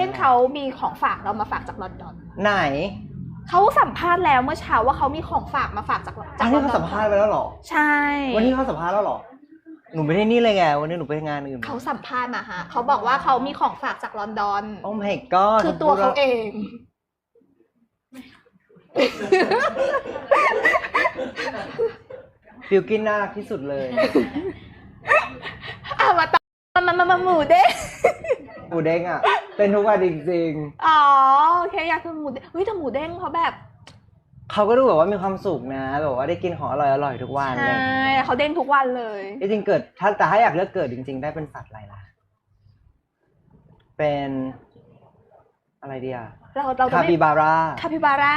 เช่นเขามีของฝากเรามาฝากจากลอนดอนไหนเขาสัมภาษณ์แล้วเมื่อเช้าว่าเขามีของฝากมาฝากจากจาอักนลนี้อนดเขาอนสัมภาษณ์ไปแล้วเหรอ ใช่วันนี้เขาสัมภาษณ์แล้วเหรอ หนูไปที่นี่เลยไง วันนี้หนูไปงานอื่นเขาสัมภาษณ์มาฮะเขาบอกว่าเขามีของฝากจากลอนดอน โอ้ my god คือตัวเขาเองฟิลกินน่ารักที่สุดเลยอะมาต่อมามามาหมูเด้ง หมูเด้งอะ เป็นทุกวันจริงอ๋อโอเคอยากกินหมูเด้งเฮ้ยแต่หมูเด้งเขาแบบๆเขาก็ดูแบบว่ามีความสุขนะแบบว่าได้กินของอร่อยๆทุกวันเลใช่ยเขาเด้งทุกวันเลย จริงๆเกิดถ้าแต่ถ้าอยากเลือกเกิดจริง ๆ ได้เป็นสัตว์อะไรล่ะ เป็นอะไรดีอะเราเราจะคาไม่ปิบาร่าคาปิบาร่า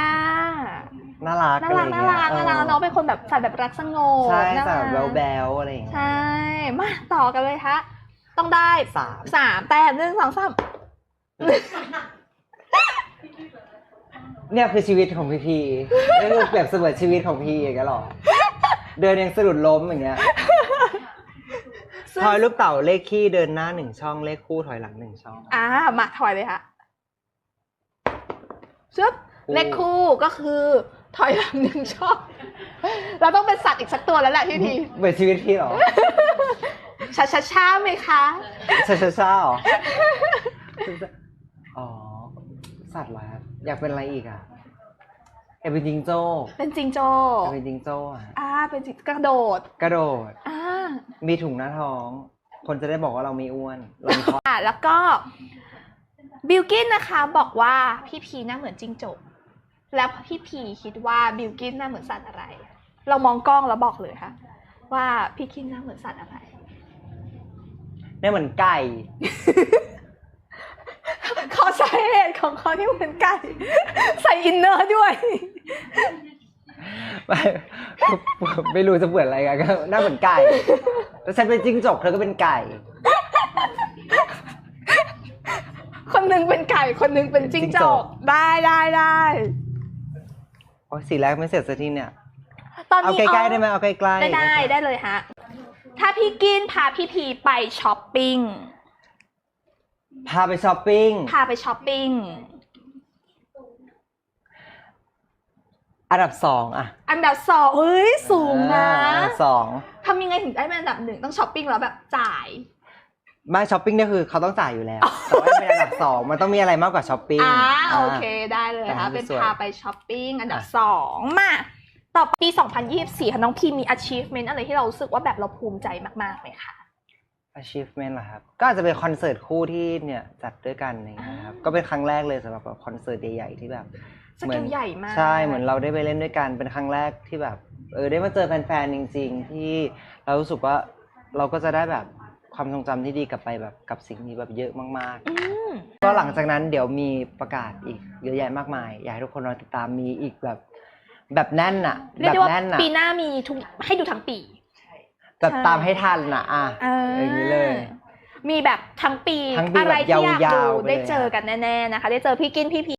น่ารักน่าอะไรรักอย่งน่าเงี้ยรักน่ารักเออน้องเป็นคนแบบสัตว์แบบรักสงบใช่น่าสัรัตกว์แบลๆอะไรอย่างเงี้ยใช่มาต่อกันเลยฮะต้องได้สามสามแต้มหนึ่งสองสาม เนี่ยคือชีวิตของพี่พีนี่คือเปรียบเสมือนชีวิตของพี่อย่างเงี้ยหรอ เดินยังสะดุดล้มอย่างเงี้ยทอยลูกเต่าเลขขี้เดินหน้าหนึ่งช่องเลขคู่ถอยหลังหนึ่งช่อง อ่ามาถอยเลยค่ะชึบคู่เลขคู่ก็คือถอยหลังหนึ่งช่องเราต้องเป็นสัตว์อีกสักตัวแล้วแหละพี่ทีเหมือนชีวิตพี่เหรอชาชาชาไหมคะชาชาชาเหรออ๋อ สัตว์เหรอครับอยากเป็นอะไรอีกอะอยากเป็นจิงโจ้เป็นจิงโจ้อยากเป็นจิงโจ้อะอ่าเป็นจิงกระโดดกระโดด อ่ามีถุงหน้าท้อง คนจะได้บอกว่าเราไม่อ้วนเรามีท้องอะแล้วก็บิลกินนะคะบอกว่าพี่พีหน้าเหมือนจิงจกแล้วพี่พีคิดว่าบิลกินหน้าเหมือนสัตว์อะไร เรามองกล้องแล้วบอกเลยค่ะ ว่าพี่กินหน้าเหมือนสัตว์อะไรเนี่ยเหมือนไก่ขอสาเหตุ ของเขาที่เหมือนไก่ ใส่อินเนอร์ด้วย ไม่ไม่รู้จะเปิดอะไรกันก็หน้าเหมือนไก่แล้วฉันเป็นจิ้งจกเธอก็เป็นไก่ คนหนึงเป็นไก่ คนหนึงเป็นจิงจจิ้งจกกได้ได้ได้โอ้ยสีแรกไม่เสร็จสักทีเนี่ยตอนเอานี้ใกล้ๆได้ไหมเอาใกล้ๆได้ได้ได้เลยฮะ ถ้าพี่กินพาพี่พีไปช้อปปิ้ง พาไปช้อปปิ้ง พาไปช้อปปิ้ง อันดับสองอะอันดับสองเฮ้ย สูงนะอ่าอันดับสองทำยังไงถึงได้เป็นอันดับหนึ่งต้องช้อปปิ้งแล้วแบบจ่าย ไม่ช้อปปิ้งเนี่ยคือเขาต้องจ่ายอยู่แล้ว แต่ว่าเป็นอันดับสองมันต้องมีอะไรมากกว่าช้อปปิ้ง อ่าอ่าโอเคได้เลยแต่ค่ะงเป็นสวย พาไปช้อปปิ้งอันดับอะสองมาต่อปี 2024ค่ะน้องพีมี achievement อะไรที่เรารู้สึกว่าแบบเราภูมิใจมากๆไหมคะ achievement เหรอครับ ก็อาจจะเป็นคอนเสิร์ตคู่ที่เนี่ยจัดด้วยกันอย่างเงี้ยครับ ก็เป็นครั้งแรกเลยสำหรับแบบคอนเสิร์ตใหญ่ๆที่แบบสเกลใหญ่มากใช่เหมือนเราได้ไปเล่นด้วยกันเป็นครั้งแรกที่แบบ เออได้มาเจอแฟนๆจริง ๆ ที่เรารู้สึกว่าเราก็จะได้แบบความทรงจำที่ดีกลับไปแบบกับสิ่งนี้แบบเยอะมากอืมๆก็หลังจากนั้นเดี๋ยวมีประกาศอีกเยอะแยะมากมาย อยากให้ทุกคนรอติดตามมีอีกแบบแบบแน่นอะเรียกแบบได้ว่าแน่นอะปีหน้ามีทุกให้ดูทั้งปี แบบตามให้ทันนะอะเอออย่างนี้เลย มีแบบทั้งปีทั้งปีอะไรที่อยากแบบยาดูวๆไปเลยได้เจอกันแน่ๆนะคะ ได้เจอพี่กินพี่พี